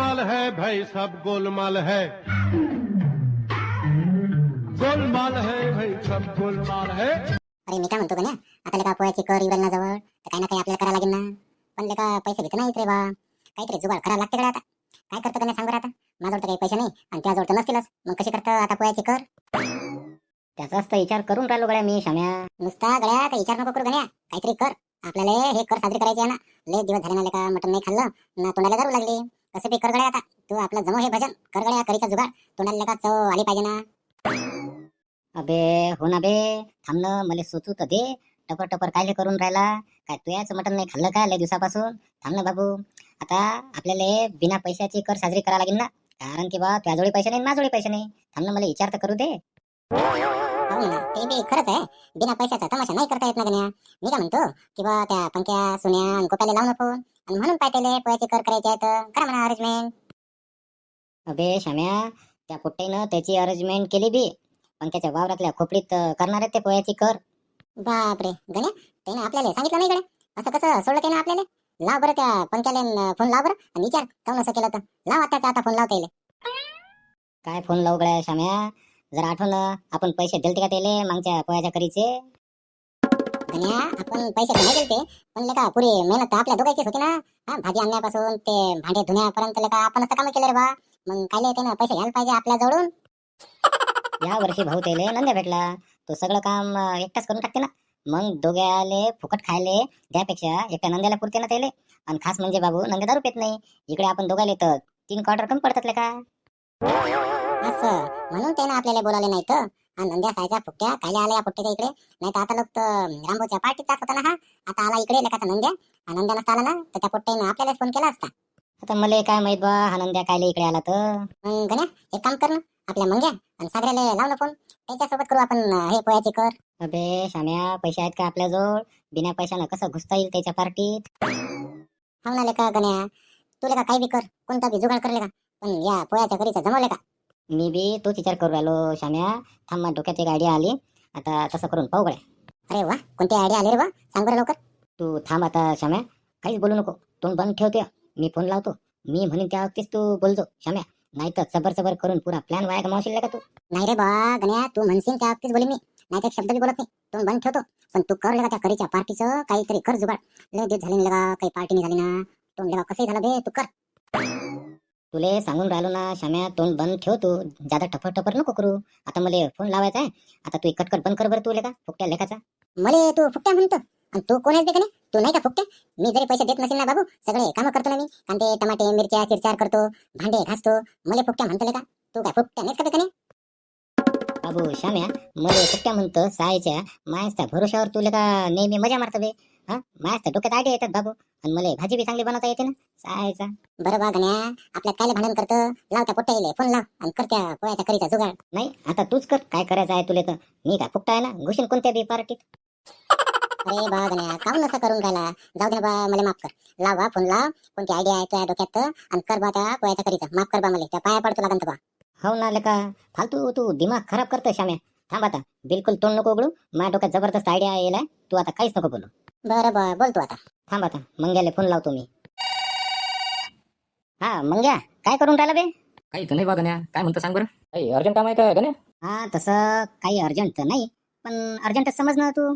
गोलमाल है भाई सब गोलमाल है। गोलमाल है भाई सब गोलमाल है। अरे मी काय म्हणतो का आता लेका पोयाची कर इवल ना जवळ तर काही ना काही आपल्याला करावं लागेल ना. पण लेका पैसे भेट नाहीत रे बा. काहीतरी जुगाड करावं लागते कडे आता. काय करतो का नाही सांग बरं आता. माझ्याजवळ तर काही पैसे नाही आणि त्याजवळ तर नसतीलच. मग कशी करतं आता पोयाची कर? त्याचाच तर विचार करून राहिलो गड्या मी शाम्या. नुसता गड्या काही विचार नको करू गड्या काहीतरी कर. आपल्याला हे कर साजरी करायचे आहे ना. लय दिवस झाले ना लेका मटण नाही खाल्लं. ना तोंडाला दारू लागली. कसं बी कर आता. तू आपलं जमव हे भजन. कर करीचा जुगाड. तोंडाला का चव आली पाहिजे ना. अबे हो ना बे. थांबलं मला सुचू तर दे. टपर टपर कायले करून राहिला? काय तू याच मटण नाही खाल्लं का लय दिवसापासून? थांब ना बाबू. आता आपल्याला बिना पैशाची कर साजरी करा लागेल ना. कारण की बा तुझ्याजवळी पैसे नाही माझजवळी पैसे नाही. थांब ना मला विचार तर करू दे. हो ना ते बी खरंच आहे. बिना पैशाचा तमाशा नाही करता येत ना गण्या. मी काय म्हणतो की बा त्या पंक्या सुन्या आणि गोप्याला लावून फोन आणि म्हणून पाहिजे पोयाची कर करायची आहे तर करा म्हणा अरेंजमेंट अबे शाम्या त्या पोट्टेनं त्याची अरेंजमेंट केली बी. पंख्याच्या वावरातल्या खोपडीत करणार आहेत ते पोयाची कर. बापरे. गण्या त्याने आपल्याला सांगितलं नाही गड्या असं कसं सोडलं त्याने आपल्याला? लाव बरं त्या पंख्याला फोन लाव बरं. आणि विचार काऊन असं केलं तर लाव आता आता फोन लावता येईल. काय फोन लावू गड्या शाम्या? जर आठवलं आपण पैसे दिलते का त्याले? मागच्या पोयाच्या करीचे. गण्या आपण पैसे तर नाही दिलते पण लेका पुरी मेहनत तर आपल्या दोघांचीच होती ना. हा भाजी आणण्यापासून ते भांडे धुण्यापर्यंत लेका आपणच काम केलं रे बा. मग काय त्यानं पैसे घ्यायला पाहिजे आपल्या जवळून? या वर्षी भाऊ त्याले नंद्या भेटला. तो सगळं काम एकटाच करून टाकते ना. मग दोघ्याले फुकट खायले त्यापेक्षा एकट्या नंद्याला पुरते ना त्याले. आणि खास म्हणजे बाबू नंद्या दारू पेत नाही. इकडे आपण दोघाले तर तीन क्वार्टर कमी पडतात का असं. म्हणून त्यानं आपल्याला बोलावले नाही तर. नंद्या सायच्या फुकट्या खायला आल्या या फुकट्याच्या इकडे. नाही तर आता लोक तर रामभाऊच्या पार्टीत जात होता ना हा. आता आला इकडे लेखाचा नंद्या. हा नंद्या नसता आला ना तर त्या पोट्ट्यानं आपल्यालाच फोन केला असता. आता मला काय माहीत बा हा नंद्या कायले इकडे आला तर? मग गण्या एक काम कर ना आपल्या मंग्या आणि सागऱ्याला लाव ना फोन त्याच्यासोबत करू आपण हे पोयाची कर. अबे शाम्या पैसे आहेत का आपल्याजवळ? बिना पैशानं कसं घुसता येईल त्याच्या पार्टीत? हो ना लेका गण्या. तू लेका काही बी कर. कोणता बी जुगाड कर लेका. पण या पोयाच्या करीचा जमवले का? मी बी तोच विचार करू राहिलो शाम्या. थांब डोक्यात एक आयडिया आली. आता तसं करून पाहू गड्या अरे वा कोणती आयडिया आली रे वा सांग बरं लवकर. तू थांब आता शाम्या. काहीच बोलू नको. तोंड बंद ठेवते मी फोन लावतो. मी म्हणेन त्या वक्तीच तू बोलतो शाम्या. नाही तर सबर सबर करून पुरा प्लॅन वाया गमावशील का तू? नाही रे बा गण्या तू म्हणशील त्या वक्तीच बोली मी. नाही तर शब्द बी बोलत नाही. तोंड बंद ठेवतो. पण तू कर लगा त्या करीच्या पार्टीचं काहीतरी कर जुगाड. लय दिवस झाले नाही लगा काही पार्टी नाही झाली ना. तोंड लगा कसंही झालं बे तू कर. तुले सांगून राहिलो ना शाम्या तोंड बंद ठेव तू. जादा टपर टपर नको करू. आता मला फोन लावायचा आहे. आता तू कटकट बंद कर बरं तू लेका फुकट्या लेखाचा मले तू फुकट्या म्हणतो. आणि तू कोण का नाही? तू नाही का फुकट्या? मी जरी पैसे देत नसेल ना बाबू सगळे कामं करतो ना मी. कांदे टमाटे मिरच्या चिरचार करतो भांडे घासतो. मला फुकट्या म्हणतो लेका. तू काय फुकट्या नाहीस का बे का नाही? बाबू शाम्या मला फुकट्या म्हणतो सायच्या मायाच्या भरोशावर तू लेका नेहमी मजा मारतो बे. हा? मायाच्या डोक्यात आयडिया येतात बाबू. आणि मला भाजी बी चांगली बनवता येते ना. सायचा. बरं बा गण्या आपल्यात काय भांडण करतं? लाव त्या पोट्ट्या येईल फोन लाव आणि कर त्या पोळ्याच्या करीचा जुगाड. नाही आता तूच कर काय करायचं आहे तुला तर. मी काय फुकटा आहे ना घुशीन कोणत्या बी पार्टीत. अरे बा गण्या काऊन असं करून राहिला? जाऊ दे ना बा मला माफ कर. लाव बा फोन लाव कोणती आयडिया आहे तुझ्या डोक्यात आणि कर बा त्या पोळ्याच्या करीचा. माफ कर बा मला त्या पाया पडतो लागन तर बा. हो ना लेका फालतू तू दिमाग खराब करतो श्याम्या. थांब आता बिलकुल तोंड नको उघडू माझ्या डोक्यात जबरदस्त आयडिया येईल तू आता काहीच नको बोलू. बरं बरं. बोलतो आता. थांब आता. मंग्याला फोन लावतो मी. हा मंग्या काय करून राहिला बे? काही तर नाही बा गण्या. काय म्हणतो सांग बरं. काही अर्जंट काम आहे का गण्या? हा तसं काही अर्जंट तर नाही पण अर्जंटच समज ना तू.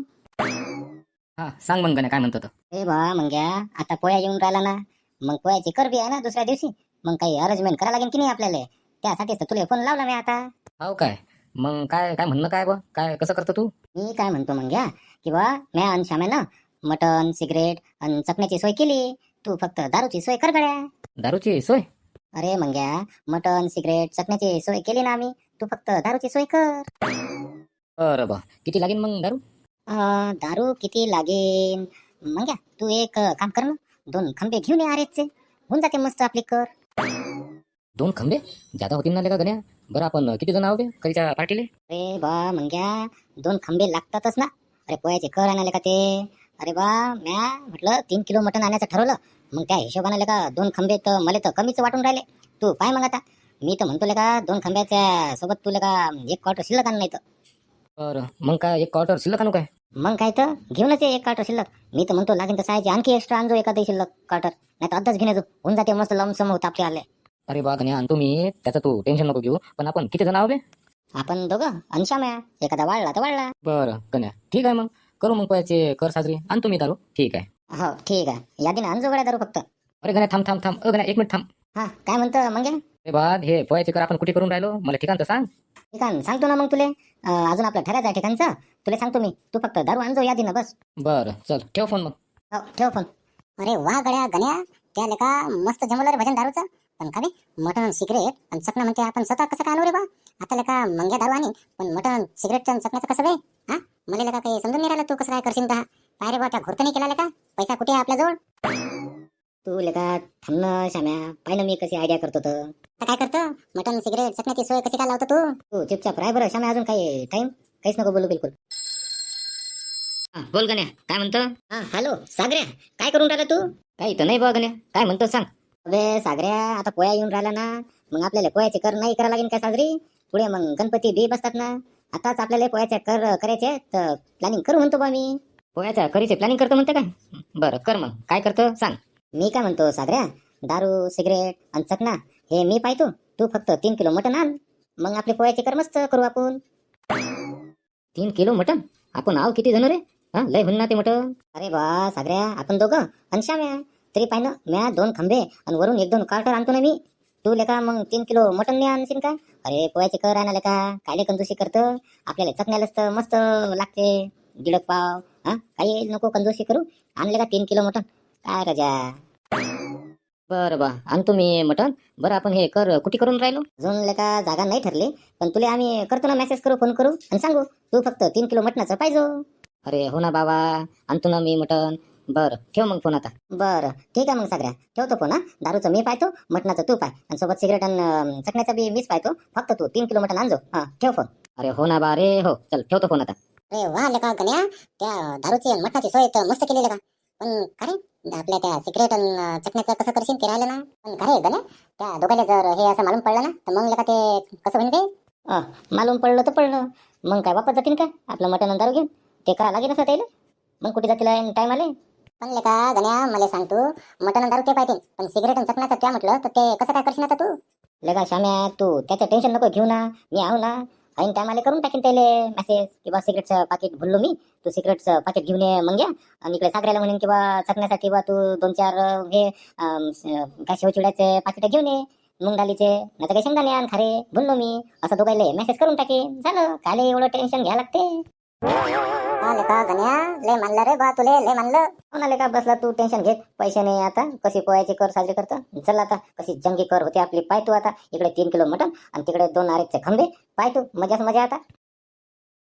हा सांग मग गण्या काय म्हणतो तो ए बा मंग्या आता पोया येऊन राहिला ना. मग पोयाची कर बी आहे ना दुसऱ्या दिवशी. मग काही अरेंजमेंट करावं लागेल की नाही आपल्याला? त्यासाठीच तर तुला फोन लावला मी आता. हो काय? मग काय काय म्हणणं काय बा? काय कसं करतो तू? मी काय म्हणतो मंग्या की बा म्या आणि श्याम्यानं मटन सिगरेट आणि चकण्याची सोय केली. तू फक्त दारूची सोय कर गड्या. दारूची सोय? अरे मंग्या मटन सिगरेट चकण्याची सोय केली ना आम्ही. तू फक्त दारूची सोय कर. बरं बा किती लागेल मग दारू? अं, दारू किती लागेल मंग्या तू एक काम कर ना दोन खंबे घेऊन ये आरेचे. होऊन जाते मस्त आपली कर. दोन खंबे? जादा होतील ना लेका गण्या. बरं आपण किती जण आहोत बे? कधीच्या पार्टीले अरे बा मंग्या दोन खंबे लागतातच ना. अरे पोयाचे कर आणाले का ते? अरे बा म्या म्हटलं तीन किलो मटण आणायचं ठरवलं. मग त्या हिशोबाने का दोन खंबे तर मला तर कमीच वाटून राहिले. तू पाय मग आता. मी तर म्हणतो का दोन खंब्याच्या सोबत तुला का एक क्वार्टर शिल्लक आण नाही तर. बरं. मग काय एक क्वार्टर शिल्लक आणू काय? मग काय तर घेऊनच ये एक क्वार्टर शिल्लक. मी तर म्हणतो लागेल तर सायची आणखी एक्स्ट्रा आणजो एखादी शिल्लक क्वार्टर नाही तर अर्धाच येतो होऊन जाते मस्त लमसम होत आपले आले. अरे बा गण्या आणि तुम्ही त्याचं तू टेन्शन नको घेऊ. पण आपण किती जण आहो बे? आपण दोघं आणि श्याम्या एखादा वाढला तर वाढला बरं गण्या. ठीक आहे मग. करू मग पोयाचे कर साजरी. आणि तुम्ही दारू. ठीक आहे. हो ठीक आहे. यादीनं आणजो गड्या दारू फक्त. अरे गण्या थांब थांब थांब. अ गण्या एक मिनिट थांब. हा काय म्हणतं? मग अरे बा हे पोयाचे कर आपण कुठे करून राहिलो? मला ठिकाण तर सांग. ठिकाण सांगतो ना मग तुले. अं, अजून आपलं ठरायचं आहे ठिकाणचं. तुला सांगतो मी. तू फक्त दारू आणजो यादीनं बस. बरं चल. ठेव फोन मग. हो ठेव फोन. अरे वा गड्या गण्या. त्या लेका मस्त जमवलं रे भजन दारूचं. पण का बे? मटन सिगरेट आणि चकना म्हणते आपण. स्वतः कसं काय आणू रे बा? आता लेका मंग्या दारू आणि पण मटन सिगरेटचं आणि चकण्याचं कसं बे हा मला लेका काही समजून नाही राहिलं तू कसं काय करशील तर काय रे बा त्या घोरतं नाही केला लेका पैसा कुठे आहे आपल्याजवळ? तू लेका थांबणं श्याम्या. पाय ना मी कशी आयडिया करतो तर. आता काय करतो? मटन सिगरेट चकण्याची सोय कशी काय लावतो तू? तू चुपचाप राय बरं श्याम्या अजून काही टाइम काहीच नको बोलू बिलकुल. हा, बोल गण्या काय म्हणतं? हा हॅलो सागऱ्या काय करून राहिला तू? काही तर नाही बा गण्या काय म्हणतो सांग. अबे सागऱ्या आता पोया येऊन राहिला ना मग आपल्याला पोयाचे कर नाही करा लागेल काय साजरी? पुढे मग गणपती बी बसतात ना. आताच आपल्याला पोयाचे कर करायचे तर प्लॅनिंग करू म्हणतो बा मी. पोह्याच्या करीचे प्लॅनिंग करतो म्हणते काय? बरं कर मग. काय करतो? सांग. मी काय म्हणतो सागऱ्या? दारू सिगरेट आणि चकना हे मी पाहतो. तू फक्त तीन किलो मटन आण. मग आपले पोह्याचे कर मस्त करू आपण. तीन किलो मटन आपण आव किती जण रे? हा लय होईन ना ते मटन अरे बा सागऱ्या आपण दोघं आणि श्याम्या. तरी पाहिनं म्या दोन खंबे आणि वरून एक दोन कार्टर आणतो ना मी. तू लेका मग तीन किलो मटन नाही आणशील का? अरे पोयाचे कर आणा लेका कायले कंजूसी करतं? आपल्याला चकण्यालाच तर मस्त लागते. गिडक पाव हा? काही नको कंजूसी करू. आणले का तीन किलो मटन काय राजा? बरं बा आणतो मी मटन बरं आपण हे कर कुठे करून राहिलो? अजून लेका जागा नाही ठरली. पण तुला आम्ही करतो ना मेसेज करू फोन करू. आणि सांगू तू फक्त तीन किलो मटणाचं पाहिजे. अरे हो ना बाबा. आणतो ना मी मटन बरं ठेव मग फोन आता. बरं ठीक आहे मग सगळ्या ठेवतो फोन हा. दारूचं मी पाहतो मटणाचं तू पाय आणि सोबत सिगरेट आणि चकण्याचं बी मीच पाहतो. फक्त तू तीन किलो मटण आणजो हा ठेव फोन. अरे हो ना बा रे हो. चल ठेवतो फोन आता. अरे वा लेका गण्या त्या दारूची आणि मटणाची सोय तर मस्त केली लेका पण का रे? आपल्या त्या सिगरेट आणि अं, चटण्याचं कसं करशील ते राहिलं ना? पण का रे गण्या? त्या दोघांना जर हे असं मालूम पडलं ना तर मग लेका ते कसं होईल ते मालूम पडलं तर पडलं. मग काय वापस जातील का? आपलं मटण दारू घेऊन? ते करा लागेल असं त्याला. मग कुठे जातील टाइम आले पण लेका गण्या मला सांगतो मटण आणि दारू ते पाहिजे. पण सिगरेट आणि चटण्याचं त्या म्हटलं तर ते कसं काय करशील आता तू? लेका श्याम्या तू. त्याचं टेन्शन नको घेऊ ना. मी आहो ना. ऐन टायमाला करून टाकीन त्याले मेसेज किंवा सिगरेटचं पाकिट भुललो मी. तू सिगरेटचं पाकिट घेऊन ये मग या आणि इकडे सागऱ्याला म्हणेन किंवा चकण्यासाठी बा तू दोन चार हे काय शेवचिड्याचे पाकिटं घेऊन ये. मुंग डालीचे नाही तर काही शेंगदाणे आण खारे. भुललो मी. असं दोघायले मेसेज करून टाके झालं. काले एवढं टेन्शन घ्या लागते. का गण्या लय मानलं रे बा तुले लय मानलं कोणाले हो का बसला तू टेन्शन घेत पैसे नाही आता. कशी पोहायची कर साजरी करता चल आता. कशी जंगी कर होती आपली. पाय तू आता. इकडे तीन किलो मटन आणि तिकडे दोन अरेचे खंबे. पाय तू. मजाच मजा आता.